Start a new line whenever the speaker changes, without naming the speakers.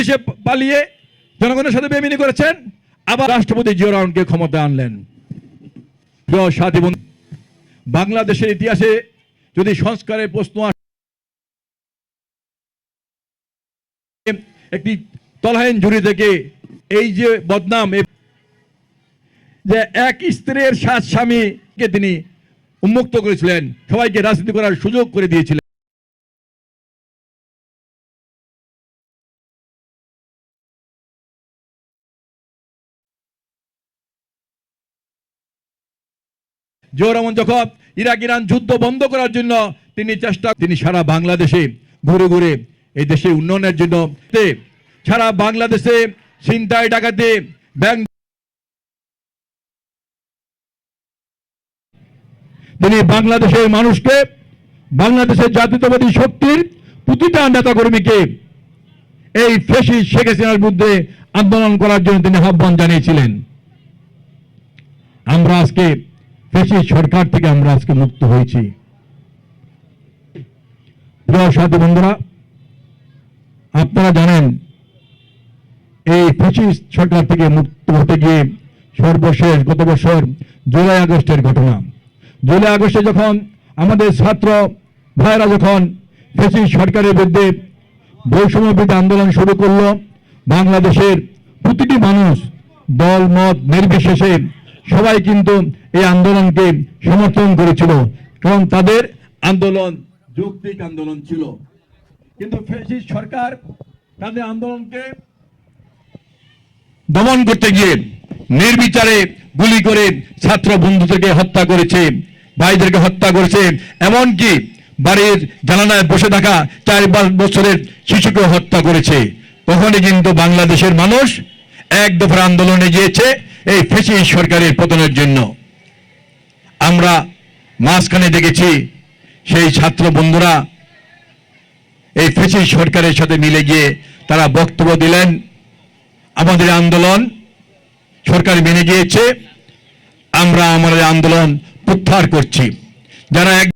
বিদেশে পালিয়ে জনগণের সাথে বেমিনি করেছেন, আবার রাষ্ট্রপতি জিয়া ক্ষমতা আনলেন। সাথী বন্ধু, বাংলাদেশের ইতিহাসে যদি সংস্কারের প্রশ্ন আসে, একটি তলহাইন ঝুড়ি থেকে এই যে বদনাম যে এক স্ত্রীর সাত স্বামীকে তিনি উন্মুক্ত করেছিলেন, সবাইকে রাজনীতি করার সুযোগ করে দিয়েছিলেন। জিয়া রহমান যখন ইরাক ইরান যুদ্ধ বন্ধ করার জন্য তিনি চেষ্টা, তিনি সারা বাংলাদেশে ঘুরে ঘুরে এই দেশের উন্নয়নের জন্য সারা বাংলাদেশে ছিনতাই, ডাকাতে ব্যাংক তিনি বাংলাদেশের মানুষকে, বাংলাদেশের জাতীয়তাবাদী শক্তির প্রতিটা নেতা কর্মীকে এই ফেসি শেখ হাসিনার বিরুদ্ধে আন্দোলন করার জন্য তিনি আহ্বান জানিয়েছিলেন। আমরা আজকে ফেসি সরকার থেকে আমরা আজকে মুক্ত হয়েছি। প্রিয় সাথী বন্ধুরা, আপনারা জানেন, এই ফেসি সরকার থেকে মুক্ত হতে গিয়ে সর্বশেষ গত বছর জুলাই আগস্টের ঘটনা। জুলাই আগস্টে যখন আমাদের ছাত্র ভাইরা যখন ফেসি সরকারের বিরুদ্ধে বৈষম্য বিরোধী আন্দোলন শুরু করল, বাংলাদেশের প্রতিটি মানুষ দল, মত, নির্বিশেষে সবাই কিন্তু এই আন্দোলনকে সমর্থন করেছিল কারণ তাদের আন্দোলন যৌক্তিক আন্দোলন ছিল। কিন্তু ফেসিস সরকার তাদের আন্দোলনকে দমন করতে গিয়ে নির্বিচারে গুলি করে ছাত্র বন্ধুদেরকে হত্যা করেছে, ভাইদেরকে হত্যা করেছে, এমনকি বাড়ির জানালায় বসে থাকা চার বছরের শিশুকে হত্যা করেছে। তখনই কিন্তু বাংলাদেশের মানুষ এক দফার আন্দোলনে গিয়েছে এই ফেসি সরকারের পতনের জন্য আমরা মাঝখানে দেখেছি সেই ছাত্র বন্ধুরা এই ফেসি সরকারের সাথে মিলে গিয়ে তারা বক্তব্য দিলেন। আমাদের আন্দোলন সরকার মেনে গিয়েছে। আমরা আমাদের আন্দোলন প্রত্যাহার করছি। যারা এক